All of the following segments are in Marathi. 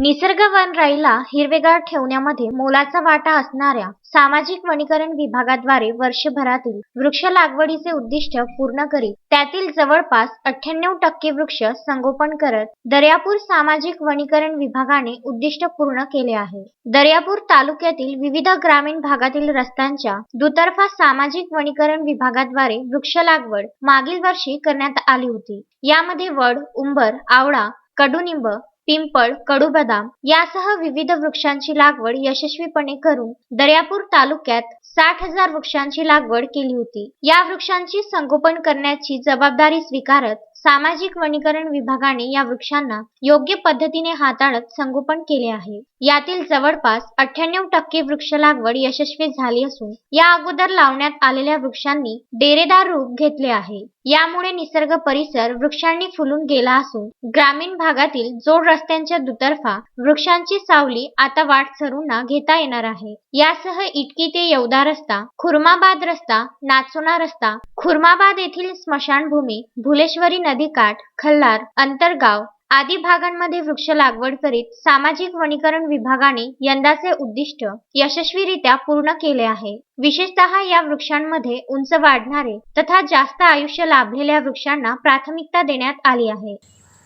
निसर्ग वन राईला हिरवेगार ठेवण्यामध्ये मोलाचा वाटा असणाऱ्या सामाजिक वनीकरण विभागाद्वारे वर्षभरातील वृक्ष लागवडीचे उद्दिष्ट पूर्ण करीत त्यातील जवळपास अठ्ठ्याण्णव टक्के वृक्ष संगोपन करत दर्यापूर सामाजिक वनीकरण विभागाने उद्दिष्ट पूर्ण केले आहे. दर्यापूर तालुक्यातील विविध ग्रामीण भागातील रस्त्यांच्या दुतर्फा सामाजिक वनीकरण विभागाद्वारे वृक्ष लागवड मागील वर्षी करण्यात आली होती. यामध्ये वड उंबर आवळा कडुनिंब पिंपळ कडुबदाम यासह विविध वृक्षांची लागवड यशस्वीपणे करून दर्यापूर तालुक्यात साठ हजार वृक्षांची लागवड केली होती. या वृक्षांची संगोपन करण्याची जबाबदारी स्वीकारत सामाजिक वनीकरण विभागाने या वृक्षांना योग्य पद्धतीने हाताळत संगोपन केले आहे. यातील जवळपास अठ्ठ्याण्णव टक्के वृक्ष लागवड यशस्वी झाली असून या अगोदर लावण्यात आलेल्या वृक्षांनी डेरेदार रूप घेतले आहे. यामुळे निसर्ग परिसर वृक्षांनी फुलून गेला असून ग्रामीण भागातील जोड रस्त्यांच्या दुतर्फा वृक्षांची सावली आता वाट सरूंना घेता येणार आहे. यासह इटकी ते येवदा रस्ता खुर्माबाद रस्ता नाचोना रस्ता खुर्माबाद येथील स्मशानभूमी भुलेश्वरी नदीकाठ खल्लार अंतरगाव आदी भागांमध्ये वृक्ष लागवड करीत सामाजिक वनीकरण विभागाने यंदाचे उद्दिष्ट यशस्वीरित्या पूर्ण केले आहे. विशेषतः या वृक्षांमध्ये उंच वाढणारे तथा जास्त आयुष्य लाभलेल्या वृक्षांना प्राथमिकता देण्यात आली आहे.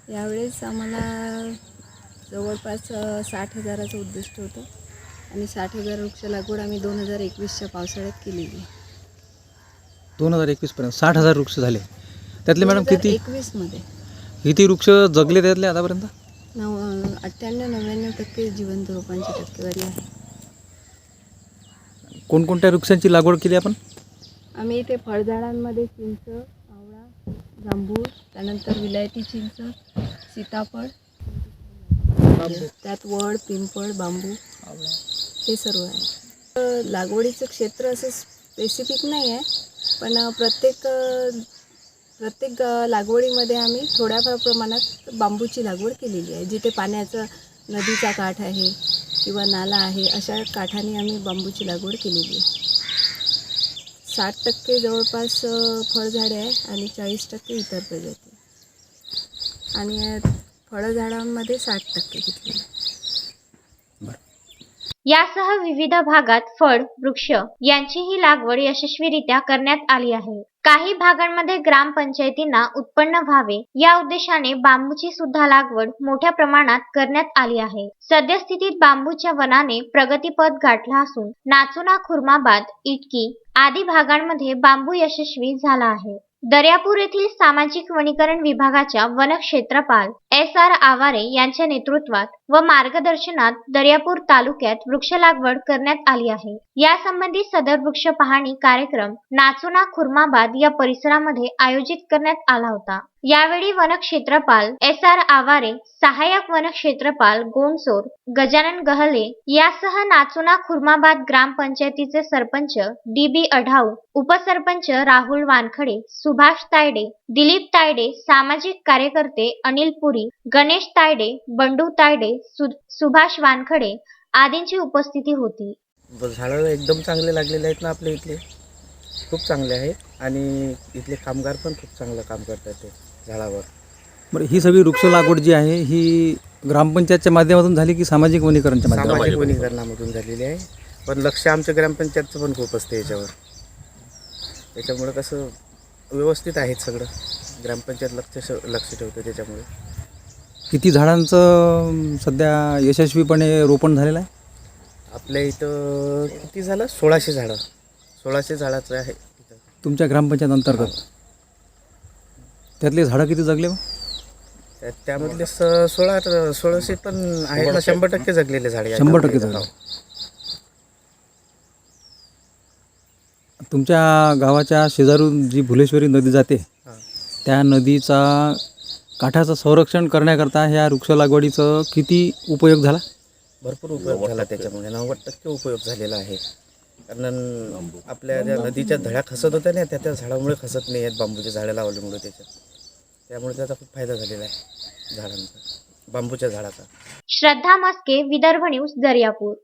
यावेळेस आम्हाला जवळपास साठ हजाराचं उद्दिष्ट होतं आणि साठ हजार वृक्ष लागवड आम्ही दोन हजार एकवीसच्या पावसाळ्यात केलेली दोन हजार एकवीसपर्यंत साठ हजार वृक्ष झाले. त्यातले मॅडम किती? एकवीसमध्ये किती वृक्ष जगले त्यातले आतापर्यंत? नव अठ्ठ्याण्णव नव्याण्णव टक्के जिवंत रोपांची टक्केवारी आहे. कोणकोणत्या वृक्षांची लागवड केली आपण? आम्ही इथे फळझाडांमध्ये चिंच आवळा जांभूळ त्यानंतर विलायती चिंच सीताफळ त्यात वड पिंपळ बांबू हे सर्व आहे. अ, लागवडीचं क्षेत्र असं स्पेसिफिक नाही आहे पण प्रत्येक प्रत्येक लागवडीमध्ये आम्ही थोड्याफार प्रमाणात बांबूची लागवड केलेली आहे जिथे पाण्याचं नदीचा काठ आहे किंवा नाला आहे अशा काठाने आम्ही बांबूची लागवड केलेली आहे. साठ टक्के जवळपास फळझाडे आहे आणि चाळीस टक्के इतर प्रजाती आणि फळझाडांमध्ये साठ टक्के घेतलेले आहे. यासह विविध भागात फळ वृक्ष यांचीही लागवड यशस्वीरित्या करण्यात आली आहे. काही भागांमध्ये ग्रामपंचायतींना उत्पन्न व्हावे या उद्देशाने बांबूची सुद्धा लागवड मोठ्या प्रमाणात करण्यात आली आहे. सद्यस्थितीत बांबूच्या वनाने प्रगतीपथ गाठला असून नाचुना खुर्माबाद इटकी आदी भागांमध्ये बांबू यशस्वी झाला आहे. दर्यापूर येथील सामाजिक वनीकरण विभागाच्या वनक्षेत्रपाल एस आर आवारे यांच्या नेतृत्वात व मार्गदर्शनात दर्यापूर तालुक्यात वृक्ष लागवड करण्यात आली आहे. यासंबंधी सदर वृक्ष पाहणी कार्यक्रम नाचुना खुर्माबाद या परिसरामध्ये आयोजित करण्यात आला होता. यावेळी वनक्षेत्रपाल एस आर आवारे सहाय्यक वनक्षेत्रपाल गोंडसोर गजानन गहले यासह नाचुना खुर्माबाद ग्रामपंचायतीचे सरपंच डी बी अढाऊ उपसरपंच राहुल वानखडे सुभाष तायडे दिलीप तायडे सामाजिक कार्यकर्ते अनिल पुरी गणेश तायडे बंडू तायडे सु- सुभाष वानखडे आदींची उपस्थिती होती. झाडं एकदम चांगले लागलेले आहेत ना आपल्या इथले? खूप चांगले आहेत आणि इथले कामगार पण खूप चांगलं काम करतात ते झाडावर. बरं ही सगळी वृक्ष लागवड जी आहे ही ग्रामपंचायतच्या माध्यमातून झाली की सामाजिक वनीकरणच्या माध्यमातून? सामाजिक वनीकरणामधून झालेली आहे. पण लक्ष आमच्या ग्रामपंचायतचं पण खूप असते याच्यावर. त्याच्यामुळं कसं व्यवस्थित आहेत सगळं. ग्रामपंचायत लक्ष लक्ष ठेवतं त्याच्यामुळे. किती झाडांचं सध्या यशस्वीपणे रोपण झालेलं आहे? आपल्या इथं किती झालं? सोळाशे झाडं. सोळाशे झाडाचं आहे इथं. तुमच्या ग्रामपंचायत अंतर्गत? त्यातले झाडं किती जगले मग? त्या- त्यामधले स सोळा सोळाशे पण आहेत ना शंभर टक्के जगलेले झाडे आहेत शंभर आपल्या टक्के इथं. जगले तुमच्या गावाच्या शेजारून जी भुलेश्वरी नदी जाते हां. त्या नदीचा काठाचं संरक्षण करण्याकरता ह्या वृक्ष लागवडीचं किती उपयोग झाला? भरपूर उपयोग झाला त्याच्यामुळे. नव्वद टक्के उपयोग झालेला आहे. कारण आपल्या ज्या नदीच्या धड्या खसत होत्या ना त्या त्या झाडामुळे खसत नाही आहेत. बांबूच्या झाडं लावल्यामुळे त्याच्यात. त्यामुळे त्याचा खूप फायदा झालेला आहे झाडांचा बांबूच्या झाडाचा. श्रद्धा मस्के विदर्भ न्यूज दर्यापूर.